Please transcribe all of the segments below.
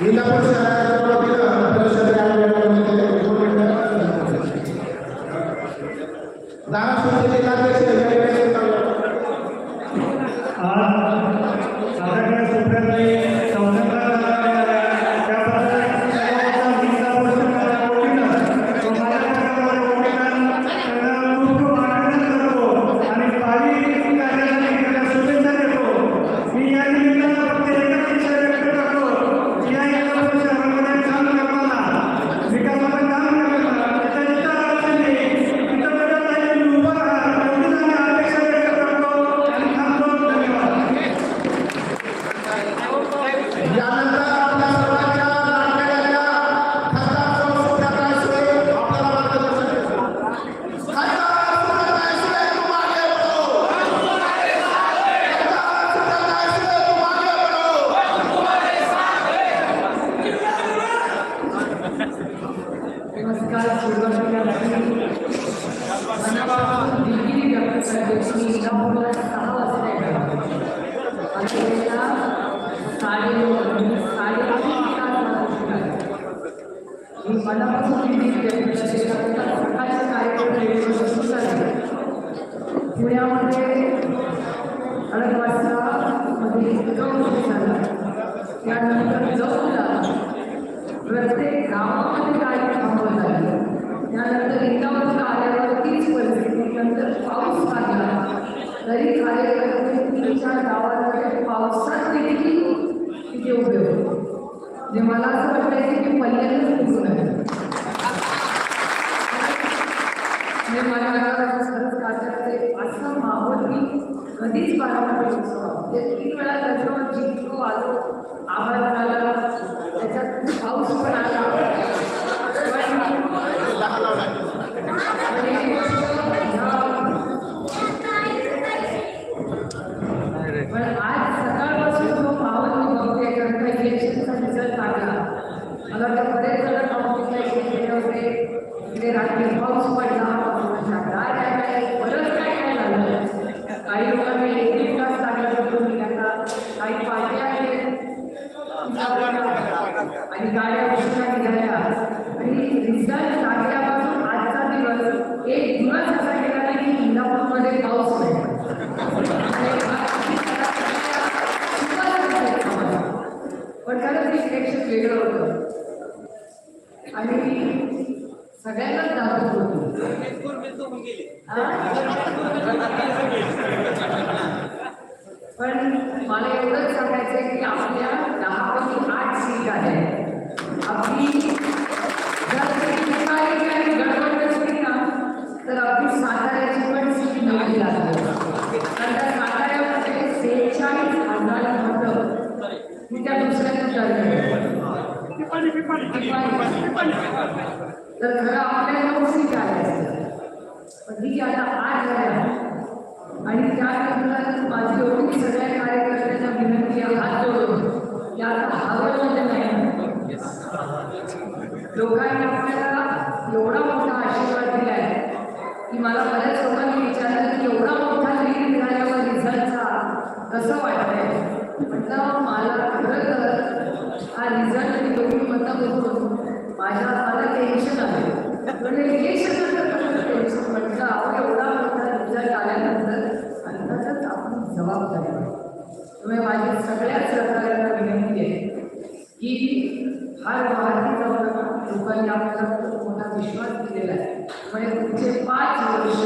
Y la persona ప్రతి బాగా పెట్టుకోవాలి ఎక్కడికి వెళ్ళాలి దర్శనం జీట్లు వాళ్ళు ఆభరణాలు खरंच वेगळं होतं. आणि सगळ्यांनाच दाखवत होतो. पण मला एवढंच सांगायचं आहे की आपल्या दहापैकी आठ सीट आहे आपली जर एकेकाळी गडबड नसली ना तर आपली साताऱ्याची पण सीट मिळाली लागली नंतर साताऱ्यामध्ये सेहेचाळीस हजार मतं मी त्या दुसऱ्या तर खरं आपल्या नऊ सीट पण ठीक आता आठ झाल्या आणि त्यानंतर माझी एवढी सगळ्या कार्यकर्त्यांना विनंती आहे हात जोडून. की आता हवं नाही. लोकांनी आपल्याला एवढा मोठा आशीर्वाद दिला आहे की मला बऱ्याच लोकांनी विचारलं की एवढा मोठा लीड मिळाल्यावर रिझल्टचा कसं वाटतंय? म्हटलं मला खरं तर हा रिझल्ट मी एवढी मतं बघून माझ्या मला टेन्शन आहे म्हणजे इलेक्शन टेन्शन म्हटलं अहो एवढा मोठा रिझल्ट आल्यानंतर अंदाजात आपण जबाबदारी आहे. त्यामुळे माझी सगळ्या सहकार्यांना विनंती आहे की हा महाराष्ट्र लोकांनी आपल्याला खूप मोठा विश्वास दिलेला आहे. म्हणजे पुढचे पाच वर्ष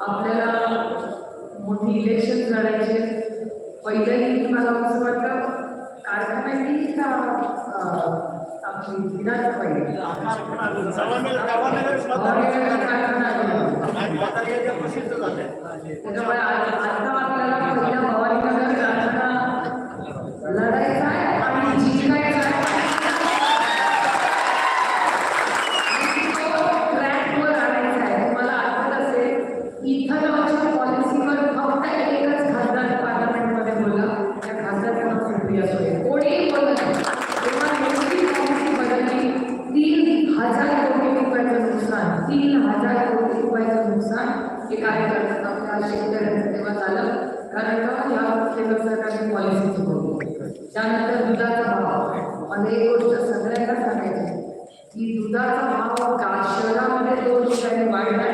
आपल्याला मोठी इलेक्शन लढायचे पहिल्याही मला असं वाटतं कारखान्याची का आपली विराट पाहिजे त्याच्यामुळे आता आपल्याला पहिल्या लढायचा आहे आणि जिंकायचा आहे आणि तो ट्रॅकवर आणायचा आहे तुम्हाला आठवत असेल इथनॉलच्या पॉलिसीवर फक्त एकच खासदार पार्लमेंटमध्ये बोलला त्या खासदारांना सुप्रिया सुळे कोणीही बोलत नाही तेव्हा एवढी पॉलिसी बदलली तीन हजार कोटी रुपयाचं नुकसान तीन हजार कोटी रुपयाचं नुकसान हे काय करतात आपल्या शेतकऱ्यांचं तेव्हा झालं कारण का या केंद्र सरकारची पॉलिसी चुकवली त्यानंतर दुधाचा भाव मला एक गोष्ट सगळ्यांना सांगायची की दुधाचा भाव गा शहरामध्ये दोन रुपयांनी वाढलाय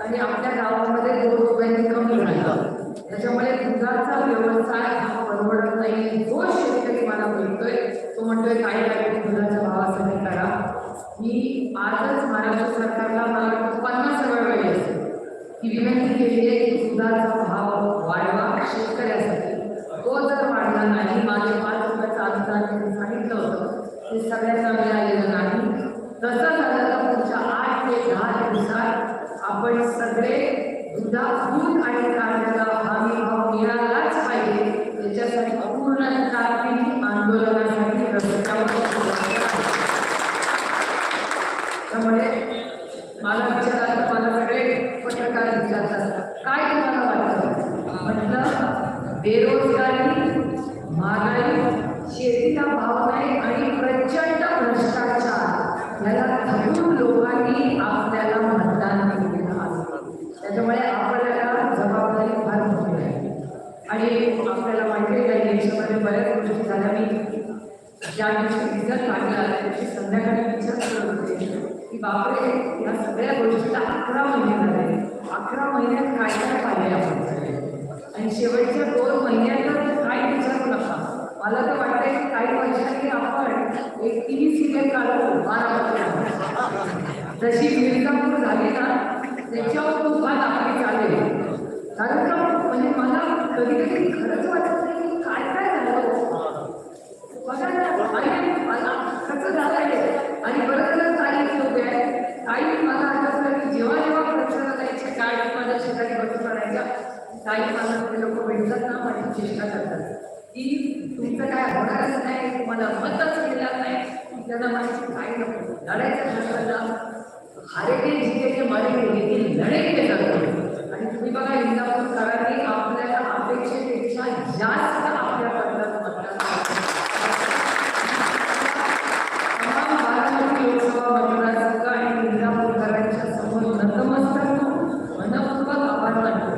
आणि आपल्या गावामध्ये दोन रुपयांनी कमी झाला त्याच्यामुळे दुधाचा व्यवसाय हा परवडत नाही जो शेतकरी मला बोलतोय तो म्हणतोय काय काय दुधाच्या भावासाठी करा मी आजच महाराष्ट्र सरकारला मला वाटतं पन्नास वेळ वेळ असेल. की विनंती केली आहे की दुधाचा भाव वाढवा शेतकऱ्यासाठी. तो जर वाढला नाही माझे पाच रुपयाचं अनुदान त्यांनी सांगितलं होतं. ते सगळ्यांना मिळालेलं नाही. तसं झालं तर पुढच्या आठ ते दहा दिवसात आपण सगळे दुधा दूध आणि कांद्याला हमी भाव मिळालाच पाहिजे. त्याच्यासाठी पूर्ण ताकदीने आंदोलनासाठी रस्त्यावर उतरणार आहे. त्यामुळे मला विचारायला मला सगळे पत्रकार विचारतात काय तुम्हाला वाटतं म्हटलं बेरोजगारी महागाई शेतीला भाव नाही आणि प्रचंड भ्रष्टाचार याला धरून लोकांनी आपल्याला मतदान केलेलं आहे त्याच्यामुळे आपल्याला जबाबदारी फार मोठी आहे आणि आपल्याला माहिती आहे या देशामध्ये बऱ्याच गोष्टी झाल्या मी ज्या दिवशी रिझल्ट लागला त्या दिवशी संध्याकाळी विचार करत होते की बापरे या सगळ्या गोष्टीला अकरा महिने झाले. अकरा महिन्यात काय काय पाहिले आपण आणि शेवटच्या दोन महिन्यात काय विचारू नका. मला तर वाटतंय काही वर्षांनी आपण एक टीव्ही सिरियल काढू बारा जशी मिर्जापूर झाली ना त्याच्यावर तुफान आपली चालेल. कारण का? म्हणजे मला कधी कधी खरंच वाटत नाही काय काय झालं बघा ना मला कसं झालंय आणि बरं झालं ताई लोक ताई मला आठवतं की जेव्हा जेव्हा प्रचाराला जायचे काय माझ्या शेजारी बसून राहायच्या ताई मला ते लोक भेटतात ना माझी चेष्टा करतात. की तुमचं काय होणारच नाही तुम्हाला मतच मिळणार नाही त्यांना माहिती काय नको. लढायचं ठरवलं हारेगे जिंकेगे मरेगे लेकिन लढेगे जरूर आणि तुम्ही बघा इंदापूर सरांनी आपल्याला अपेक्षेपेक्षा जास्त आपल्या पत्रात मतदान तमाम बारामती लोकसभा मतदारसंघ आणि इंदापूरकरांच्या समोर नतमस्तक होऊन मनपूर्वक आभार मानतो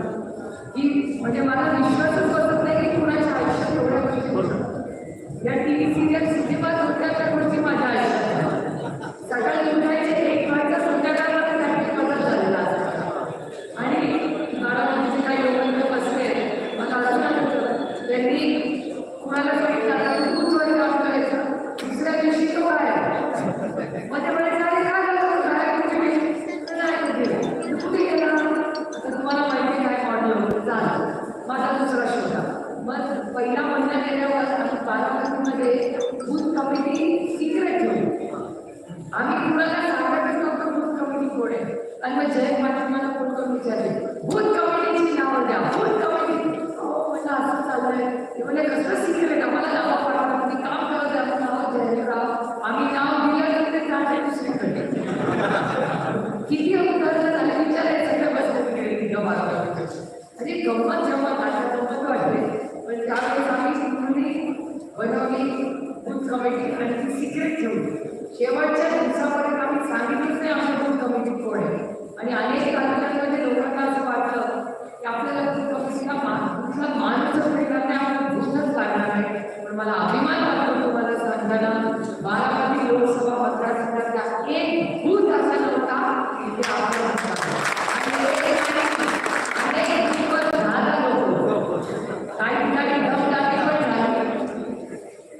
की म्हणजे मला विश्वासच बसत नाही की कुणाच्या आयुष्यात एवढ्या गोष्टी होतात या टी व्ही सिरियल सिनेमात होत्या त्या गोष्टी माझ्या आयुष्यात आहेत. सकाळी उठायचे एक वाजता संध्याकाळपर्यंत रात्री मला कमिटी सिक्रेट ठेवली आम्ही कुणाला सांगतच नव्हतं बूथ कमिटी कोण आहे आणि मग जय पाटील मला फोन करून विचारले बूथ कमिटीची नावं द्या बूथ कमिटी हो म्हटलं असं चाललंय ते म्हणजे कसलं सिक्रेट आम्हाला नावं पाठवा तुम्ही काम करत द्या आपण नावं जाहीरराव आम्ही नाव दिलं तर ते जाते दुसरीकडे किती अवघड झालं विचारायचं का बसलं तिकडे तिथं मारलं म्हणजे गंमत जमत आता गंमत वाटते पण त्यावेळेस आम्ही कुठली बनवली बूथ कमिटी आणि ती सिक्रेट ठेवली शेवटच्या दिवसापर्यंत आम्ही सांगितलंच नाही आमची बूथ कमिटी कोण आहे आणि अनेक तालुक्यांमध्ये लोकांना असं वाटलं की आपल्याला बूथ कमिटीला मान कुठला मानच मिळणार नाही आपल्याला बूथच लागणार आहे पण मला अभिमान वाटतो तुम्हाला सांगताना बारामती लोकसभा मतदारसंघातला एक बूथ असा नव्हता की ते आपल्या हातात आहे. आणि एक अनेक दिवस झाला लोक काही ठिकाणी दमदाटी पण झाली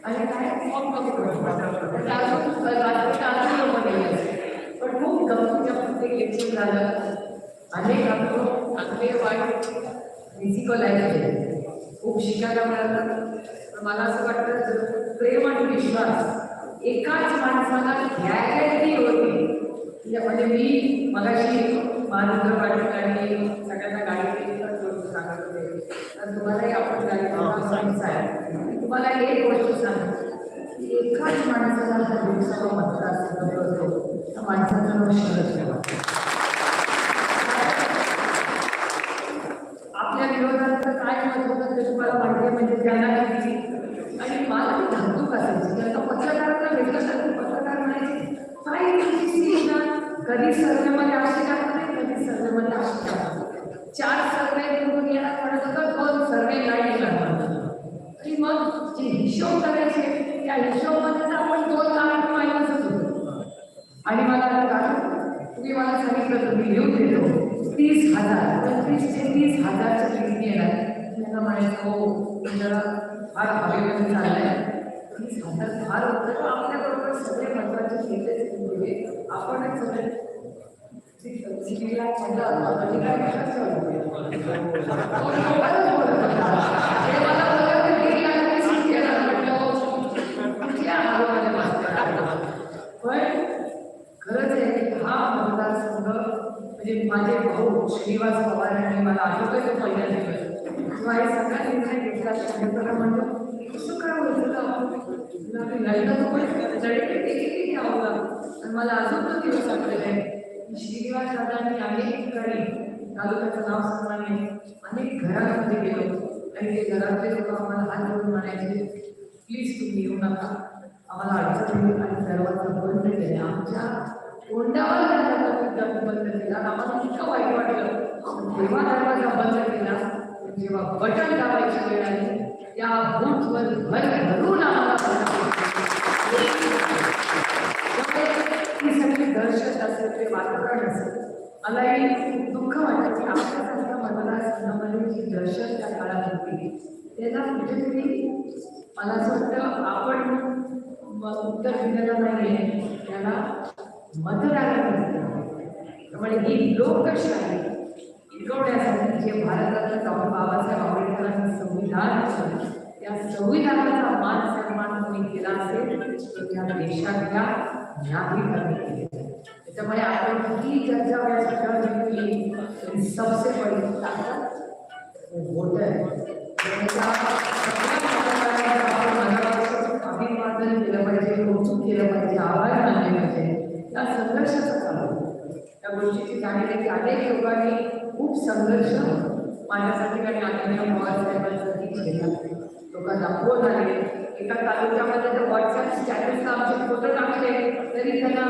आणि काय मग मग म्हणजे अजून राजकोट अजून लोक गेले पण खूप गमतीच्या प्रत्येक इलेक्शन झालं अनेक अनुभव चांगले वाईट फिजिकल खूप शिकायला मिळालं पण मला असं वाटतं जर विश्वास एकाच माणसाला गॅरंटी होती म्हणजे मी मगाशी पाटील आणि सगळ्यांना गाडी सांगत होते. तर तुम्हालाही आपण गाडी आहे. तुम्हाला एक गोष्ट सांगतो. एकाच माणसाला लोकसभा मतदारसंघ मिळतो त्या माणसाचं नाव शरद आपल्या विरोधात काय मत होतं ते तुम्हाला माहिती म्हणजे त्यांना किती? आणि मला असायची आता पत्रकारांना पत्रकार म्हणायचे काय कधी सर्वेमध्ये अशी टाकते कधी सर्वेमध्ये अशी चार सर्वे निवडून येणार म्हणत होतं दोन सर्वे नाही आणि मग जे हिशोब करायचे त्या हिशोबामध्ये तर आपण दोन लाख मायनसच होतो आणि मला आता तुम्ही मला सांगितलं तुम्ही लिहून देतो तीस हजार पंचवीस ते तीस हजारच्या किमती येणार त्यांना म्हणायचं हो फार हवे तीस फार होतं आपल्याबरोबर सगळे महत्त्वाचे नेते म्हणजे आपणच सगळे पण खरंच आहे हा मतदारसंघ म्हणजे माझे भाऊ श्रीनिवास पवार यांनी मला आठवतोय पहिल्या दिवस जेव्हा हे सगळा निर्णय घेतला म्हणतो कसं काय होतं. मला अजून तो दिवस आठवले आहे श्रीनिवास दादांनी अनेक ठिकाणी तालुक्याचं नाव सांगण्याने अनेक घरामध्ये गेलो आणि ते घरातले लोक आम्हाला हात धरून म्हणायचे प्लीज तुम्ही येऊ नका आम्हाला अडचण आणि दरवाजा बंद केले आमच्या तोंडावर दरवाजा बंद केला आम्हाला इतकं वाईट वाटलं जेव्हा दरवाजा बंद केला जेव्हा बटन लावायची वेळ आली त्या बूथवर भर भरून आम्हाला सगळी दहशत असेल ते वातावरण असेल मलाही दुःख वाटतं की आपल्यासारख्या मतदारसंघामध्ये जी दहशत त्या काळात होती त्याला कुठेतरी मला असं वाटतं आपण उत्तर दिलेलं नाहीये. त्याला मतदारांनी त्यामुळे म्हणजे ही लोकशाही. टिकवण्यासाठी जे भारताचं जाऊन बाबासाहेब आंबेडकरांचं संविधान होतं, त्या संविधानाचा मान सन्मान तुम्ही केला असेल तर त्या देशातल्या नागरिकांनी केला. त्याच्यामुळे आपण किती चर्चा व्यासपीठावर केली तरी सबसे बडी ताकद वोटर त्याच्या अभिवादन केलं पाहिजे कौतुक केलं पाहिजे आभार मानले पाहिजे या संघर्षाचा चालू आहे. त्या गोष्टीची जाणीव आहे की अनेक लोकांनी खूप संघर्ष माझ्यासाठी आणि आदरणीय पवार केला लोकांना दाखवत आले एका तालुक्यामध्ये तर व्हॉट्सअप स्टॅटसला आमचे फोटो टाकले तरी त्यांना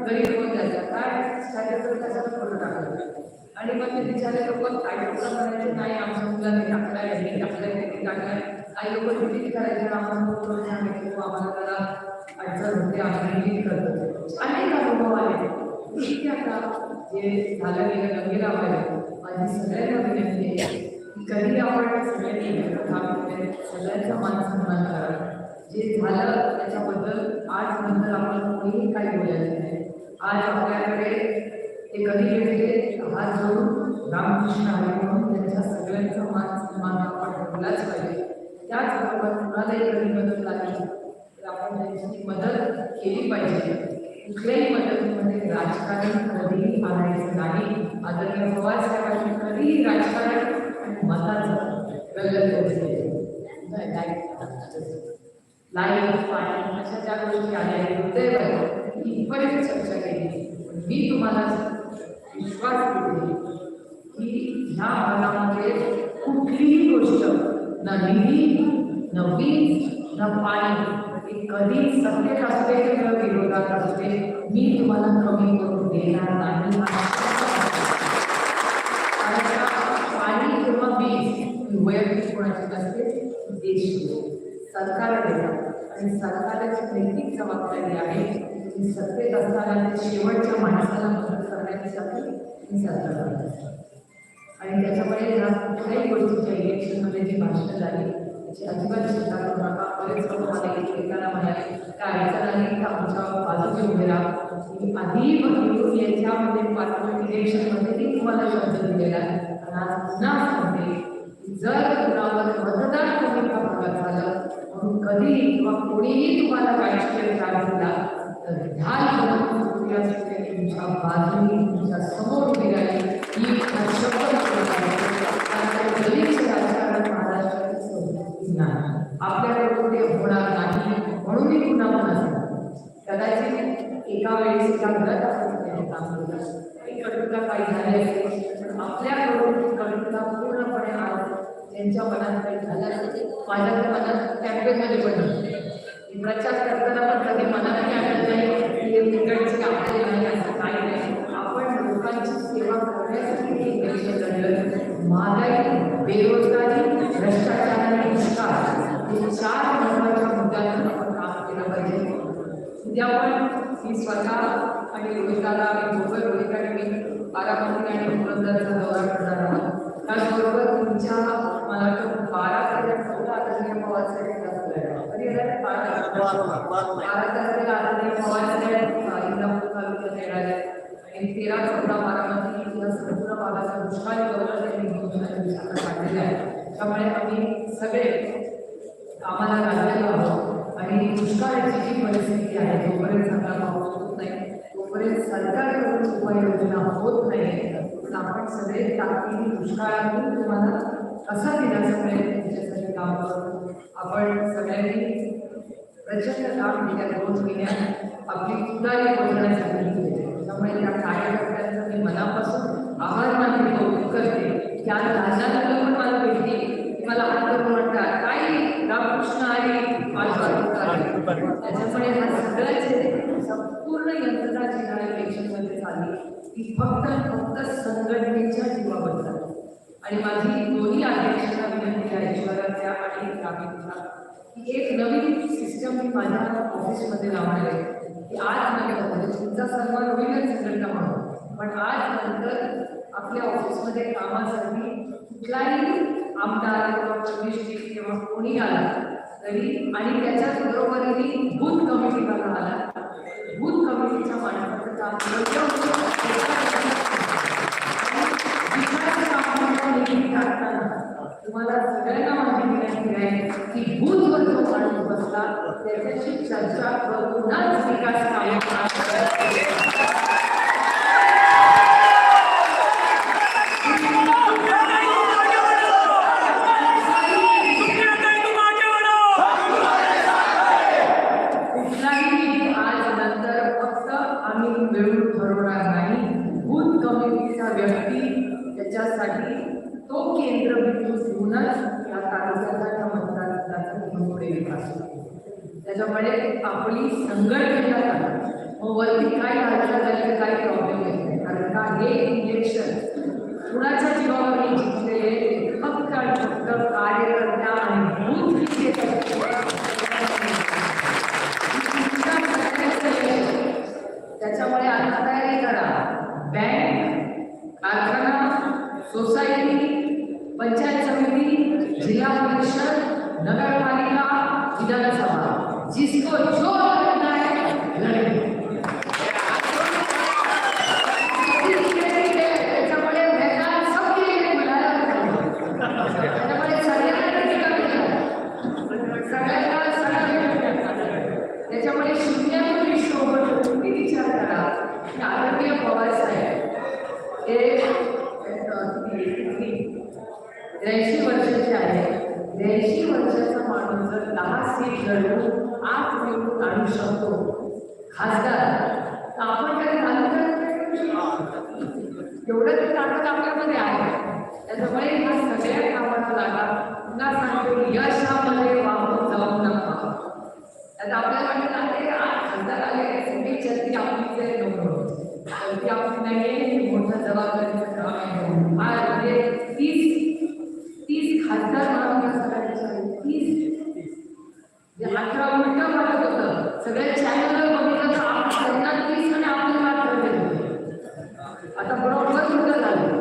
गरीब होऊन जायचा काय स्टॅटसवर कशाला फोटो टाकला आणि मग ते बिचारे लोक काही लोक म्हणायचे नाही आमच्या मुलांनी टाकलाय यांनी टाकलंय त्यांनी टाकलंय काही लोक डिलीट करायचे आम्हाला फोटो सांगितले आम्हाला त्याला अडचण होते आम्ही डिलीट करतो अनेक अनुभव आले ठीक आहे आता जे झालं गेलं नवीन आहे माझी सगळ्यांना विनंती आहे की कधी आपण सगळ्यांनी सगळ्यांचा मान सन्मान करा जे झालं त्याच्याबद्दल आज आपण कोणीही काही बोलायचं नाही. आज आपल्याकडे ते कधी भेटले हात जोडून रामकृष्ण आहे म्हणून त्यांच्या सगळ्यांचा मान सन्मान आपण ठेवलाच पाहिजे. त्याचबरोबर कुणालाही कधी मदत लागली तर आपण त्यांची मदत केली पाहिजे. कुठल्याही मदतीमध्ये राजकारण कधीही आणायचं नाही. आदरणीय पवार साहेबांनी कधीही राजकारण आणि मताचं गल्लत लाइट पाणी अशा ज्या गोष्टी आल्या दुर्दैव इथपर्यंत चर्चा केली. पण मी तुम्हाला विश्वास देते की ह्या भागामध्ये कुठलीही गोष्ट न निधी न वीज न पाणी हे कधी सत्तेत असते किंवा विरोधात असते मी तुम्हाला कमी करून देणार नाही. पाणी किंवा वीज वैयक्तिक कोणाची नसते देश. सरकार देतात आणि सरकारची नैतिक जबाबदारी आहे की सत्तेत असताना शेवटच्या माणसाला मदत करण्यासाठी ही सरकार आणि त्याच्यामुळे ह्या कुठल्याही गोष्टीची इलेक्शनमध्ये जी भाषणं झाली त्याची अजिबात चिंता करू नका. बरेच लोक मला एकमेकांना म्हणाले तर आमच्या उभे राहा? मी आधी याच्यामध्ये इलेक्शनमध्ये मी तुम्हाला शब्द दिलेला आहे. आज पुन्हा सांगते जर कुणावर मतदान कमी झालं म्हणून कधीही किंवा कोणीही तुम्हाला राजकीय त्रास दिला तर ढाल तुमच्या बाजूने तुमच्यासमोर उभी राहील. ही आपल्याकडून ते होणार नाही म्हणून मी पुन्हा पुन्हा कदाचित एका वेळेस एका घरात आपण काम केलं. काही कटुता काही झाली असेल पण आपल्याकडून ती पूर्णपणे आज त्यांच्या मनात काही झालं माझ्या मनात कॅम्पेनमध्ये पण प्रचार करताना पण कधी मनाला काही आठवत नाही की हे तिकडचे आपले नाही असं काही नाही. आपण लोकांची सेवा करण्यासाठी हे इलेक्शन महागाई बेरोजगारी भ्रष्टाचार आणि दुष्काळ हे चार महत्त्वाच्या मुद्द्यांवर आपण काम केलं पाहिजे उद्या पण मी स्वतः आणि रोहिताला आणि दोघं रोहित आणि मी बारामती आणि पुरंदरचा दौरा करणार आहोत. त्याचबरोबर तुमच्या मला वाटतं बारा ते चौदा आदरणीय? बारा बारा तारखेला आदरणीय अ, इंदापूर तालुक्यात येणार आहेत. आणि तेरा चौदा बारामती या संपूर्ण भागाचा दुष्काळी दौरा त्यांनी घेऊन काढलेला आहे. त्यामुळे आम्ही सगळे आम्हाला राज्याला आहोत. आणि दुष्काळाची जी परिस्थिती आहे तोपर्यंत चांगला पाऊस होत नाही तोपर्यंत सरकारकडून उपाययोजना होत नाही. पण आपण सगळे ताकदीने दुष्काळातून तुम्हाला कसा देण्याचा प्रयत्न त्याच्यासाठी काम करतो आपण सगळ्यांनी प्रचंड काम गेल्या दोन महिन्यात आपली उदारी बदलण्यासाठी केले त्यामुळे त्या कार्यकर्त्यांचं मी मनापासून आभार मानते कौतुक करते त्या लहान पण मला भेटली की मला हात म्हणतात काही रामकृष्ण आहे त्याच्यामुळे हा सगळ्याचे संपूर्ण यंत्रणा जी ह्या इलेक्शनमध्ये झाली. ती फक्त फक्त संघटनेच्या जीवावर झाली आणि माझी दोन्ही अध्यक्षांना विनंती आहे ईश्वराच्या आणि ग्रामीणच्या की एक नवीन सिस्टम मी माझ्या ऑफिसमध्ये लावणार आहे. की आज नंतर म्हणजे तुमचा सन्मान होईलच संघटना म्हणून. पण आज नंतर आपल्या ऑफिसमध्ये कामासाठी कुठलाही आमदार किंवा प्रदेश किंवा कोणी आला तरी आणि त्याच्याच बरोबरीने बूथ कमिटीला आला. भूत कमिटीच्या माणसाचं काम तुम्हाला सगळ्यांना माहिती मिळाली आहे की बूथवर जो माणूस बसला त्याच्याशी चर्चा करूनच विकास कामे कुठलाही निधी आज नंतर फक्त आम्ही मिळून ठरवणार नाही बूथ कमिटीचा व्यक्ती त्याच्यासाठी तो केंद्रबिंदू घेऊनच या तालुक्याचा त्या मतदारसंघाचा पुढे विकास होतो. त्याच्यामुळे आपली संघटनेला मग वरती काय घालायला झाले काही प्रॉब्लेम येत कारण का हे इंजेक्शन कुणाच्या जीवावर जिंकलेले फक्त आणि फक्त कार्यकर्ता आणि त्याच्यामुळे आता तयारी करा बँक कारखाना सोसायटी पंचायत समिती जिल्हा Здесь все черное. चर्चा आपली नाही हे मोठं जबाबदारीचं काम आहे हा म्हणजे तीस तीस खासदार माणूस करायचे आहे. तीस। जे अठरा उलट वाटत होतं सगळ्या चॅनलवर बघितलं तर आपण सगळ्यांना तीस आणि आपल्याला मात्र देतो आता बरोबर उलट झालं.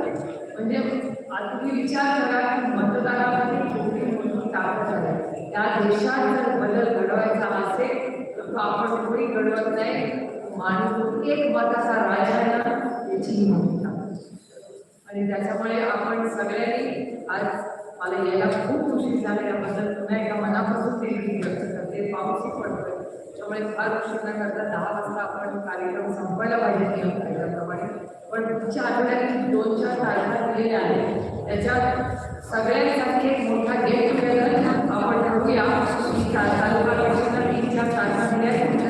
म्हणजे आता तुम्ही विचार करा की मतदारामध्ये केवढी मोठी ताकद आहे. त्या देशात जर बदल घडवायचा असेल तर तो आपण कोणी घडवत नाही. माणूस एक मताचा राजा आहे त्याची ही आणि त्याच्यामुळे आपण सगळ्यांनी आज मला यायला खूप खुशी झाली याबद्दल पुन्हा एका मनापासून ते व्यक्त करते पाऊसही पडतोय. त्यामुळे फार उशीर न करता दहा वाजता आपण कार्यक्रम संपवायला पाहिजे नियम कायद्याप्रमाणे. पण पुढच्या आठवड्यात दोन चार तारखा दिलेल्या आहेत. त्याच्यात सगळ्यांसाठी एक मोठा गेट टुगेदर आपण ठरवूया तीन चार तारखा तीन चार तारखा दिल्या